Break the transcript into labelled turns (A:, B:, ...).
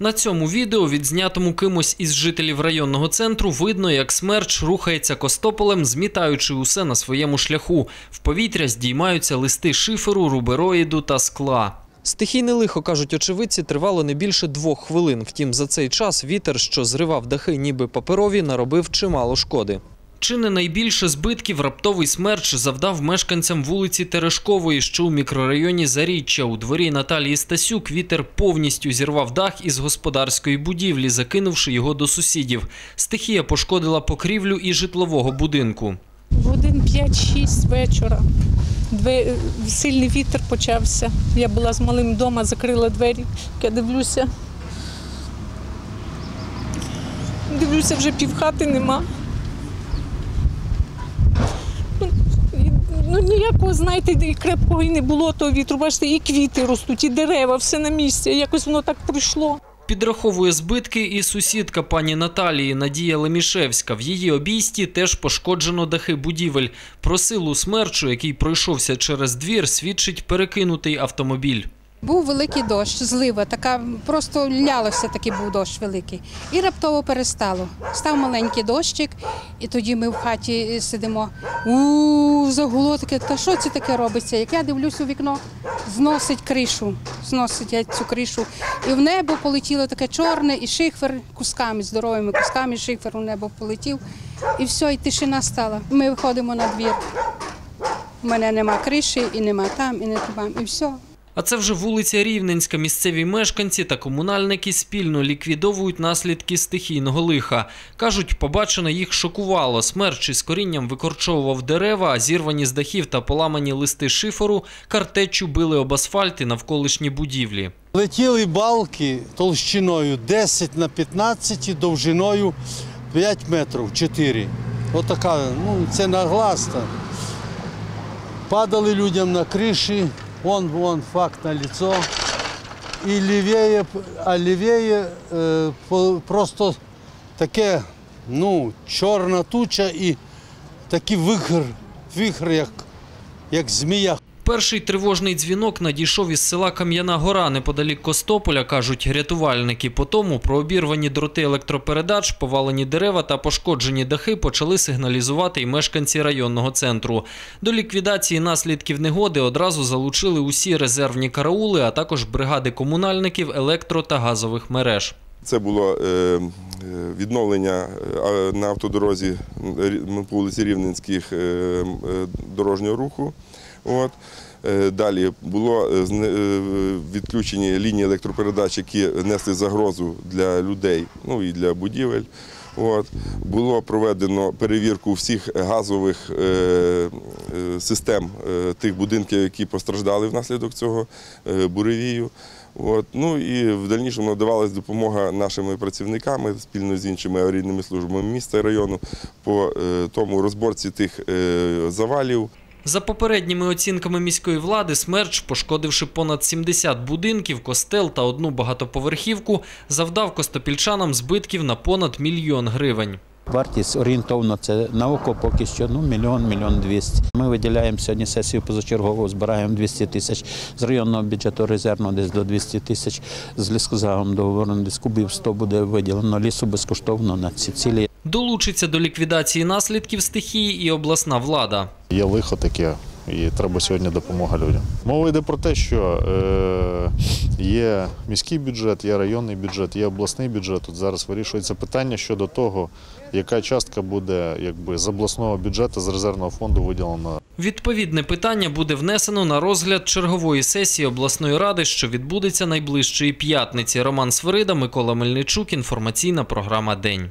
A: На цьому відео, відзнятому кимось із жителів районного центру, видно, як смерч рухається костополем, змітаючи усе на своєму шляху. В повітря здіймаються листи шиферу, рубероїду та скла. Стихійне лихо, кажуть очевидці, тривало не більше двох хвилин. Втім, за цей час вітер, що зривав дахи ніби паперові, наробив чимало шкоди. Чи не найбільше збитків раптовий смерч завдав мешканцям вулиці Терешкової, що у мікрорайоні Заріччя. У дворі Наталії Стасюк вітер повністю зірвав дах із господарської будівлі, закинувши його до сусідів. Стихія пошкодила покрівлю і житлового будинку.
B: Годин 5-6 вечора. Две... Сильний вітер почався. Я була з малим вдома, закрила двері. Я дивлюся. Дивлюся, вже півхати нема. Ну, і- Ну, ніякого, знаєте, і крепкого і не було того вітру. Бачите, і квіти ростуть, і дерева, все на місці. Якось воно так пройшло.
A: Підраховує збитки і сусідка пані Наталії Надія Лемішевська. В її обійсті теж пошкоджено дахи будівель. Про силу смерчу, який пройшовся через двір, свідчить перекинутий автомобіль.
C: Був великий дощ, злива, така просто лялося такий був дощ великий. І раптово перестало. Став маленький дощик, і тоді ми в хаті сидимо. У загуло таке, та що це таке робиться? Як я дивлюсь у вікно, зносить кришу, зносить цю кришу. І в небо полетіло таке чорне, і шифер кусками, здоровими кусками, шифер у небо полетів. І все, і тишина стала. Ми виходимо на двір. У мене нема криші, і нема там, і не там, і все.
A: А це вже вулиця Рівненська. Місцеві мешканці та комунальники спільно ліквідовують наслідки стихійного лиха. Кажуть, побачене їх шокувало. Смерч із корінням викорчовував дерева, а зірвані з дахів та поламані листи шиферу картечю били об асфальт навколишні будівлі.
D: Летіли балки толщиною 10 на 15 і довжиною 5 метрів 4. Отака, ну це на глаз. там. Падали людям на криші, вон, вон факт на лицо. І лівіє, а лівіє е, по- просто таке, ну, чорна туча і такий вихр, вихр, як, як змія.
A: Перший тривожний дзвінок надійшов із села Кам'яна Гора неподалік Костополя, кажуть рятувальники. Потому про обірвані дроти електропередач, повалені дерева та пошкоджені дахи почали сигналізувати й мешканці районного центру. До ліквідації наслідків негоди одразу залучили усі резервні караули, а також бригади комунальників, електро та газових мереж.
E: Це було е, е, відновлення е, на автодорозі по вулиці Рівненських дорожнього руху. От. Е, Далі було е, е, відключені лінії електропередач, які несли загрозу для людей ну і для будівель. От. Було проведено перевірку всіх газових е, систем е, тих будинків, які постраждали внаслідок цього е, буревію. От. Ну і в дальнішому надавалась допомога нашими працівниками спільно з іншими аварійними службами міста і району по е, тому розборці тих е, завалів.
A: За попередніми оцінками міської влади, смерч, пошкодивши понад 70 будинків, костел та одну багатоповерхівку, завдав костопільчанам збитків на понад мільйон гривень.
F: Вартість орієнтовно це на око поки що ну, мільйон, мільйон двісті. Ми виділяємо сьогодні сесію позачергову, збираємо 200 тисяч з районного бюджету резервного десь до 200 тисяч, з ліскозагом договорено десь кубів 100 буде виділено лісу безкоштовно на ці цілі.
A: Долучиться до ліквідації наслідків стихії і обласна влада.
G: Є лихо таке, і треба сьогодні допомога людям. Мова йде про те, що е, є міський бюджет, є районний бюджет, є обласний бюджет. Тут зараз вирішується питання щодо того, яка частка буде якби з обласного бюджету, з резервного фонду виділена
A: Відповідне питання буде внесено на розгляд чергової сесії обласної ради, що відбудеться найближчої п'ятниці. Роман Свирида, Микола Мельничук. Інформаційна програма День.